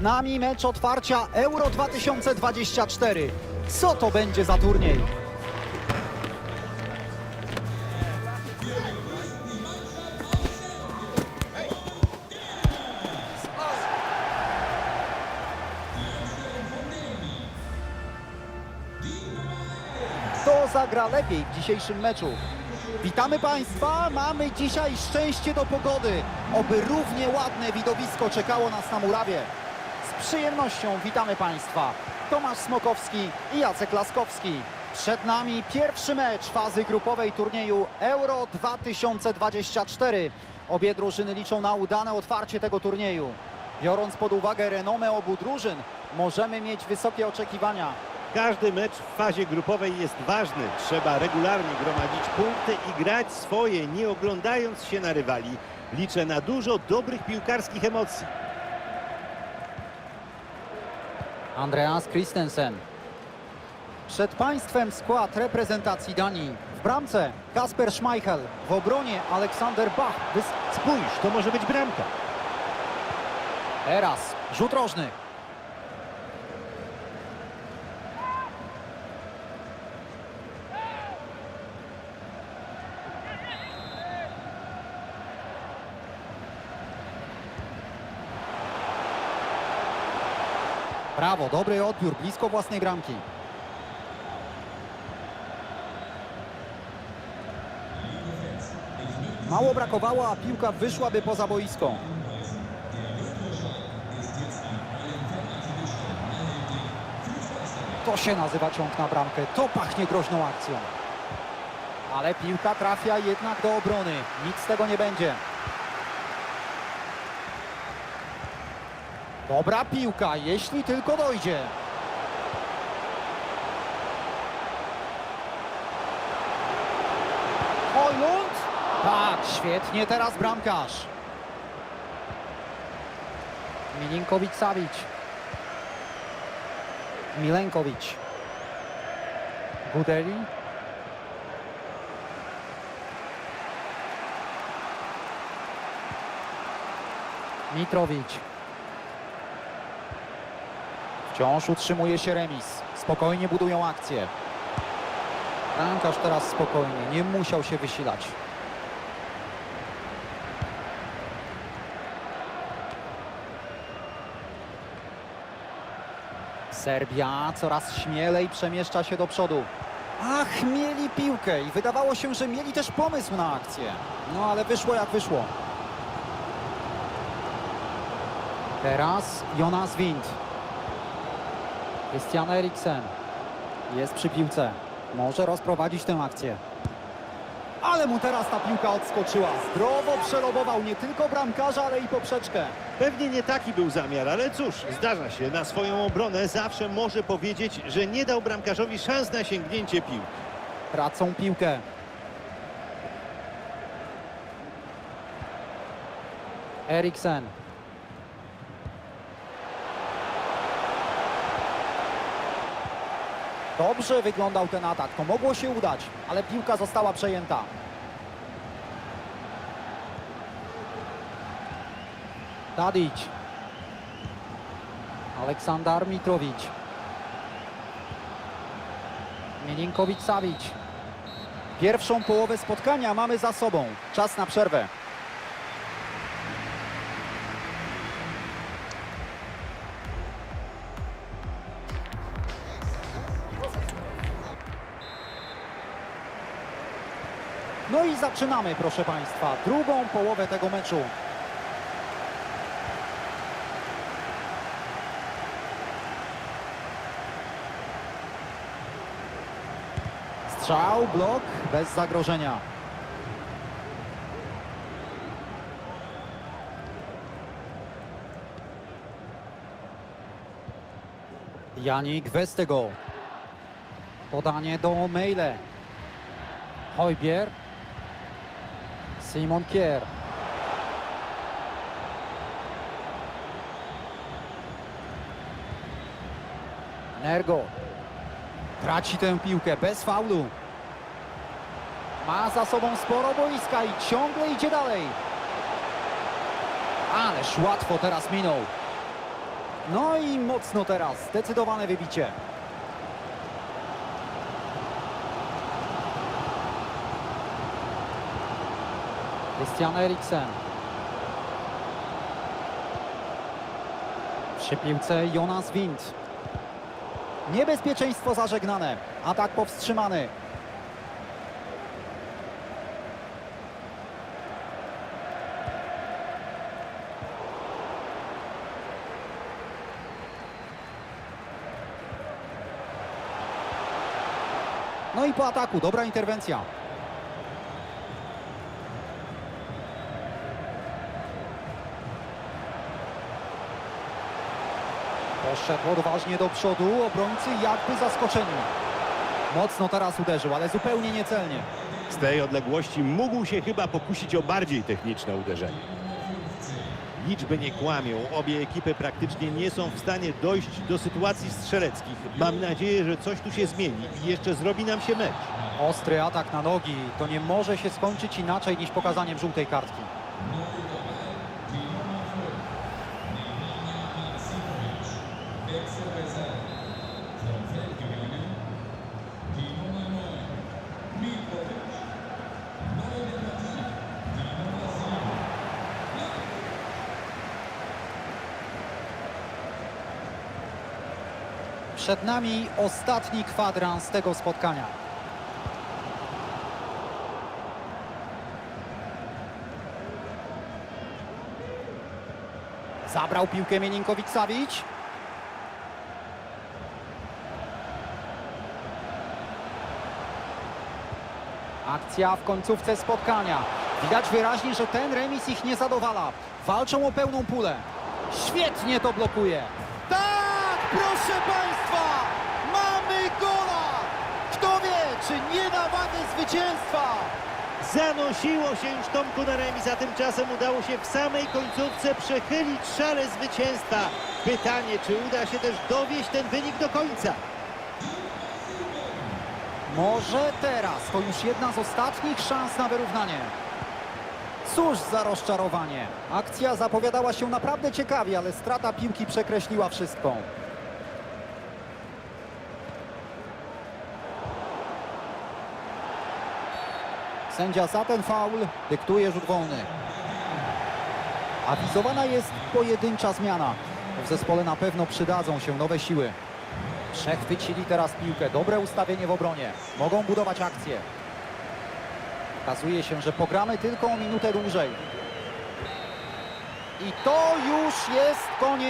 Przed nami mecz otwarcia Euro 2024. Co to będzie za turniej? Kto zagra lepiej w dzisiejszym meczu? Witamy Państwa, mamy dzisiaj szczęście do pogody. Oby równie ładne widowisko czekało nas na murawie. Z przyjemnością witamy Państwa. Tomasz Smokowski i Jacek Laskowski. Przed nami pierwszy mecz fazy grupowej turnieju Euro 2024. Obie drużyny liczą na udane otwarcie tego turnieju. Biorąc pod uwagę renomę obu drużyn, możemy mieć wysokie oczekiwania. Każdy mecz w fazie grupowej jest ważny. Trzeba regularnie gromadzić punkty i grać swoje, nie oglądając się na rywali. Liczę na dużo dobrych piłkarskich emocji. Andreas Christensen. Przed Państwem skład reprezentacji Danii. W bramce Kasper Schmeichel, w obronie Aleksander Bach. Spójrz, to może być bramka. Teraz rzut rożny. Brawo, dobry odbiór, blisko własnej bramki. Mało brakowało, a piłka wyszłaby poza boisko. To się nazywa ciąg na bramkę. To pachnie groźną akcją. Ale piłka trafia jednak do obrony. Nic z tego nie będzie. Dobra piłka, jeśli tylko dojdzie. Hojlund? Tak, świetnie teraz bramkarz. Milinkowicz-Savic. Milenkowicz. Gudeli. Mitrowicz. Wciąż utrzymuje się remis. Spokojnie budują akcję. Bramkarz teraz spokojnie, nie musiał się wysilać. Serbia coraz śmielej przemieszcza się do przodu. Ach, mieli piłkę i wydawało się, że mieli też pomysł na akcję. No ale wyszło jak wyszło. Teraz Jonas Wind. Christian Eriksen. Jest przy piłce. Może rozprowadzić tę akcję. Ale mu teraz ta piłka odskoczyła. Zdrowo przelobował nie tylko bramkarza, ale i poprzeczkę. Pewnie nie taki był zamiar, ale cóż, zdarza się. Na swoją obronę zawsze może powiedzieć, że nie dał bramkarzowi szans na sięgnięcie piłki. Tracą piłkę. Eriksen. Dobrze wyglądał ten atak. To mogło się udać, ale piłka została przejęta. Tadic. Aleksandar Mitrowicz. Milinkowicz-Savic. Pierwszą połowę spotkania mamy za sobą. Czas na przerwę. No i zaczynamy, proszę Państwa, drugą połowę tego meczu. Strzał, blok, bez zagrożenia. Janik Westego. Podanie do Mejle. Hojbier. Simon Kier. Nergo. Traci tę piłkę bez faulu. Ma za sobą sporo boiska i ciągle idzie dalej. Ależ łatwo teraz minął. No i mocno teraz, zdecydowane wybicie. Christian Eriksen. Przy piłce Jonas Wind. Niebezpieczeństwo zażegnane. Atak powstrzymany. No i po ataku, dobra interwencja. Poszedł odważnie do przodu, obrońcy jakby zaskoczeni. Mocno teraz uderzył, ale zupełnie niecelnie. Z tej odległości mógł się chyba pokusić o bardziej techniczne uderzenie. Liczby nie kłamią. Obie ekipy praktycznie nie są w stanie dojść do sytuacji strzeleckich. Mam nadzieję, że coś tu się zmieni i jeszcze zrobi nam się mecz. Ostry atak na nogi, to nie może się skończyć inaczej niż pokazaniem żółtej kartki. Przed nami ostatni kwadrans tego spotkania. Zabrał piłkę Mieninkowicz-Savic. Akcja w końcówce spotkania. Widać wyraźnie, że ten remis ich nie zadowala. Walczą o pełną pulę. Świetnie to blokuje. Proszę Państwa, mamy gola! Kto wie, czy nie na wagę zwycięstwa? Zanosiło się już Tomku na remis, a tymczasem udało się w samej końcówce przechylić szale zwycięstwa. Pytanie, czy uda się też dowieść ten wynik do końca? Może teraz to już jedna z ostatnich szans na wyrównanie. Cóż za rozczarowanie. Akcja zapowiadała się naprawdę ciekawie, ale strata piłki przekreśliła wszystko. Sędzia za ten faul dyktuje rzut wolny. Awizowana jest pojedyncza zmiana. W zespole na pewno przydadzą się nowe siły. Przechwycili teraz piłkę. Dobre ustawienie w obronie. Mogą budować akcję. Okazuje się, że pogramy tylko o minutę dłużej. I to już jest koniec.